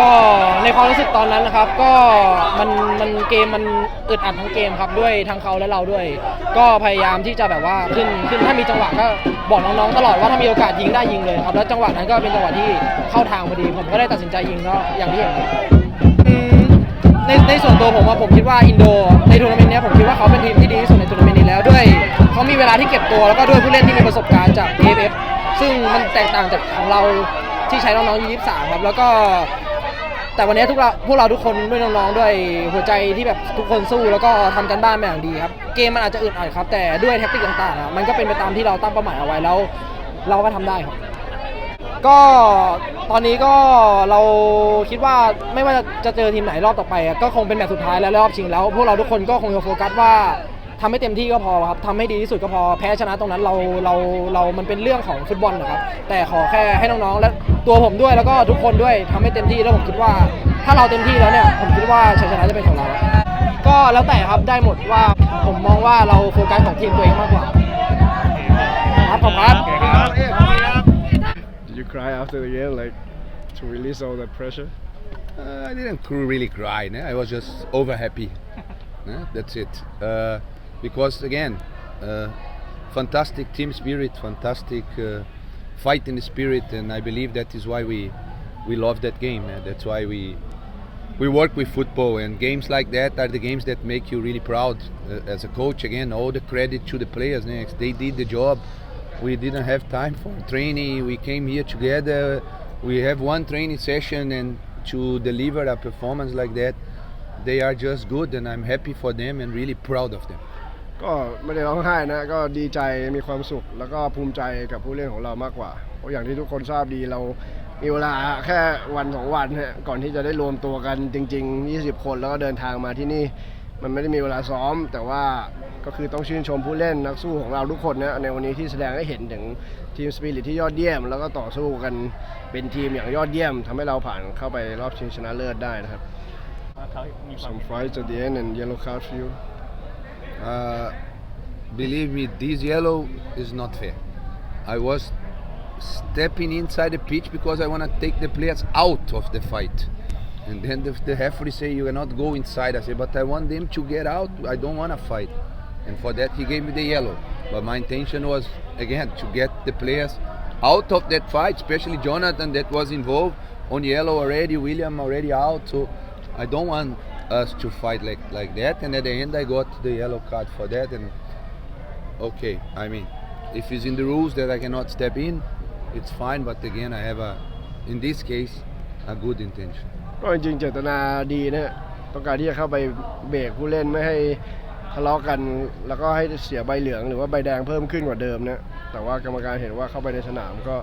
ก็ในความรู้สึกตอนนั้นนะครับ ก็มันมันเกมมันอึดอัดทั้งเกมครับด้วยทั้งเขาและเราด้วย ก็พยายามที่จะแบบว่าขึ้นขึ้นถ้ามีจังหวะก็บอกน้องๆตลอดว่าถ้ามีโอกาสยิงได้ยิงเลยครับแล้วจังหวะนั้นก็เป็นจังหวะที่เข้าทางพอดี ผมก็ได้ตัดสินใจยิงก็อย่างที่เห็นในในส่วนตัวผมว่าผมคิดว่าอินโดในทัวร์นาเมนต์นี้ผมคิดว่าเขาเป็นทีมที่ดีที่สุดในทัวร์นาเมนต์นี้แล้วด้วยเขามีเวลาที่เก็บตัวแล้วก็ด้วยผู้เล่นที่มีประสบการณ์จาก AFF ซึ่งมันแตกต่างจากของเราที่ใช้น้องๆ23ครับแล้วก็ แต่วันนี้ทุกเราพวกเราทุกคนด้วยน้องๆด้วยหัวใจที่แบบทุกคนสู้แล้วก็ทำกันบ้านมาอย่างดีครับ เกมมันอาจจะอึดอัดครับ แต่ด้วยแท็กติกต่างๆอะมันก็เป็นไปตามที่เราตั้งเป้าหมายเอาไว้แล้ว เราก็ทำได้ครับ ก็ตอนนี้ก็เราคิดว่าไม่ว่าจะเจอทีมไหนรอบต่อไปอะก็คงเป็นแมตช์สุดท้ายแล้วรอบชิงแล้ว พวกเราทุกคนก็คงจะโฟกัสว่า ทำให้เต็มที่ก็พอครับทำให้ดีที่สุดก็พอแพ้ชนะตรงนั้นเราเราเรามันเป็นเรื่องของฟุตบอลนะครับแต่ขอแค่ให้น้องๆและตัวผมด้วยแล้วก็ทุกคนด้วยทำให้เต็มที่แล้วผมคิดว่า ถ้าเราเต็มที่แล้วเนี่ยผมคิดว่าชัยชนะจะเป็นของเรา ก็แล้วแต่ครับได้หมดว่าผมมองว่าเราโฟกัสของทีมตัวเองมากกว่าครับผมครับ Did you cry after the game, like to release all that pressure? Uh, I didn't cr- really cry. No? I was just over happy. No? That's it. Uh, because again, uh, fantastic team spirit, fantastic uh, fighting spirit, and I believe that is why we we love that game. eh? That's why we we work with football, and games like that are the games that make you really proud uh, as a coach. Again, all the credit to the players. Next, they did the job. We didn't have time for training. We came here together. We have one training session, and to deliver a performance like that, they are just good, and I'm happy for them and really proud of them. ก็ไม่ได้ร้องไห้นะก็ดีใจมีความสุข แล้วก็ภูมิใจกับผู้เล่นของเรามากกว่าเพราะอย่างที่ทุกคนทราบดีเรามีเวลาแค่วันสองวันฮะก่อนที่จะได้รวมตัวกันจริง ๆ 20 คนแล้วก็เดินทางมาที่นี่ มันไม่ได้มีเวลาซ้อม แต่ว่าก็คือต้องชื่นชมผู้เล่นนักสู้ของเราทุกคนนะในวันนี้ที่แสดงให้เห็นถึงทีมสปิริตที่ยอดเยี่ยม แล้วก็ต่อสู้กันเป็นทีมอย่างยอดเยี่ยมทำให้เราผ่านเข้าไปรอบชิงชนะเลิศได้นะครับ Some fights at the end and yellow card for you Uh, believe me, this yellow is not fair. I was stepping inside the pitch because I want to take the players out of the fight. And then the, the referee say you cannot go inside. I say, but I want them to get out. I don't want to fight. And for that he gave me the yellow. But my intention was again to get the players out of that fight, especially Jonathan that was involved on yellow already, William already out. So I don't want us to fight like like that. And at the end I got the yellow card for that. And okay, I mean, if it's in the rules that I cannot step in, it's fine. But again, I have a, in this case, a good intention. ก็จริงๆเจตนาดีนะฮะต้องการที่จะเข้าไปเบรกผู้เล่นไม่ให้ทะเลาะกัน แล้วก็ให้เสียใบเหลืองหรือว่าใบแดงเพิ่มขึ้นกว่าเดิมนะแต่ว่ากรรมการเห็นว่าเข้าไปในสนามก็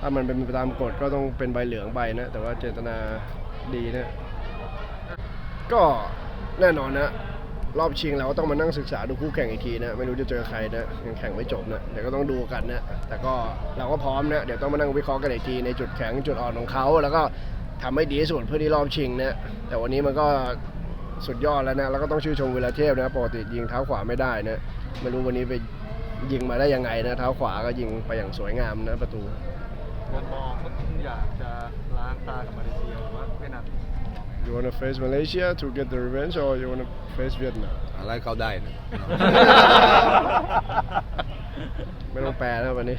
ถ้ามันเป็นไปตามกฎก็ต้องเป็นใบเหลืองใบนะแต่ว่าเจตนาดีนะ ก็แน่นอนนะรอบชิงเราก็ต้องมานั่งศึกษาดูคู่แข่งอีกทีนะ ไม่รู้จะเจอใครนะยังแข่งไม่จบนะเดี๋ยวก็ต้องดูกันนะ แต่ก็เราก็พร้อมนะ เดี๋ยวต้องมานั่งวิเคราะห์กันอีกทีในจุดแข็งจุดอ่อนของเขา แล้วก็ทำให้ดีที่สุดเพื่อที่รอบชิงนะแต่วันนี้มันก็สุดยอดแล้วนะ แล้วก็ต้องชื่นชมเวลาเทพนะปกติยิงเท้าขวาไม่ได้นะไม่รู้วันนี้ไปยิงมาได้ยังไงนะเท้าขวาก็ยิงไปอย่างสวยงามนะประตูมองมองว่าคุณอยากจะล้างตากับมาเลเซียหรือว่าเวียดนาม You wanna face Malaysia to get the revenge or you wanna face Vietnam I like how die. ไม่ต้องแปลนะวันนี้